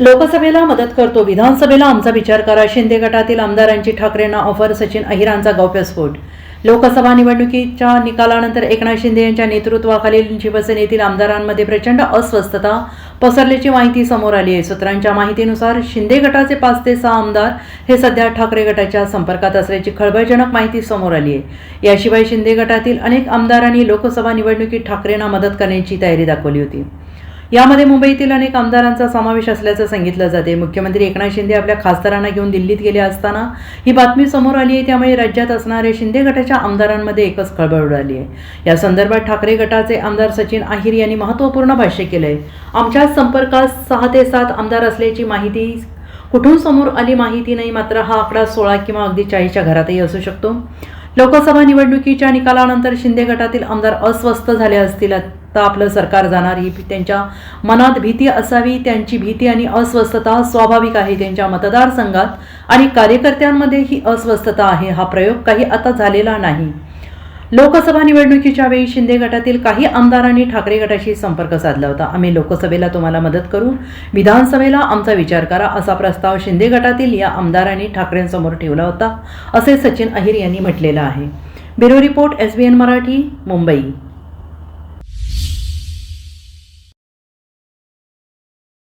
लोकसभेला मदत करतो. विधानसभेला आमचा विचार करा. शिंदे गटातील आमदारांची ठाकरेंना ऑफर सचिन अहिरांचा गौप्यस्फोट लोकसभा निवडणुकीच्या निकालानंतर एकनाथ शिंदे यांच्या नेतृत्वाखालील शिवसेनेतील आमदारांमध्ये प्रचंड अस्वस्थता पसरल्याची माहिती समोर आली आहे. सूत्रांच्या माहितीनुसार शिंदे गटाचे पाच ते सहा आमदार हे सध्या ठाकरे गटाच्या संपर्कात असल्याची खळबळजनक माहिती समोर आली आहे. याशिवाय शिंदे गटातील अनेक आमदारांनी लोकसभा निवडणुकीत ठाकरेंना मदत करण्याची तयारी दाखवली होती. यामध्ये मुंबईतील अनेक आमदारांचा समावेश असल्याचं सांगितलं जाते. मुख्यमंत्री एकनाथ शिंदे आपल्या खासदारांना घेऊन दिल्लीत गेले असताना ही बातमी समोर आली आहे. त्यामुळे राज्यात असणाऱ्या शिंदे गटाच्या आमदारांमध्ये एकच खळबळ उडाली आहे. या संदर्भात ठाकरे गटाचे आमदार सचिन अहिर यांनी महत्त्वपूर्ण भाष्य केलंय. आमच्या संपर्कात सहा ते सात आमदार असल्याची माहिती कुठून समोर आली माहिती नाही. मात्र हा आकडा सोळा किंवा अगदी चाळीसच्या घरातही असू शकतो. लोकसभा निवडणुकीच्या निकालानंतर शिंदे गटातील आमदार अस्वस्थ झाले असतील आपलं सरकार जाणार ही त्यांच्या मनात भीती असावी त्यांची भीती आणि अस्वस्थता स्वाभाविक आहे त्यांच्या मतदारसंघात आणि कार्यकर्त्यांमध्ये ही अस्वस्थता आहे हा प्रयोग काही आता झालेला नाही. लोकसभा निवडणुकीच्या वेळी शिंदे गटातील काही आमदारांनी ठाकरे गटाशी संपर्क साधला होता. आम्ही लोकसभेला तुम्हाला मदत करू विधानसभेला आमचा विचार करा असा प्रस्ताव शिंदे गटातील या आमदारांनी ठाकरेंसमोर ठेवला होता असे सचिन अहिर यांनी म्हटलेलं आहे. Bureau report S B N Marathi Mumbai.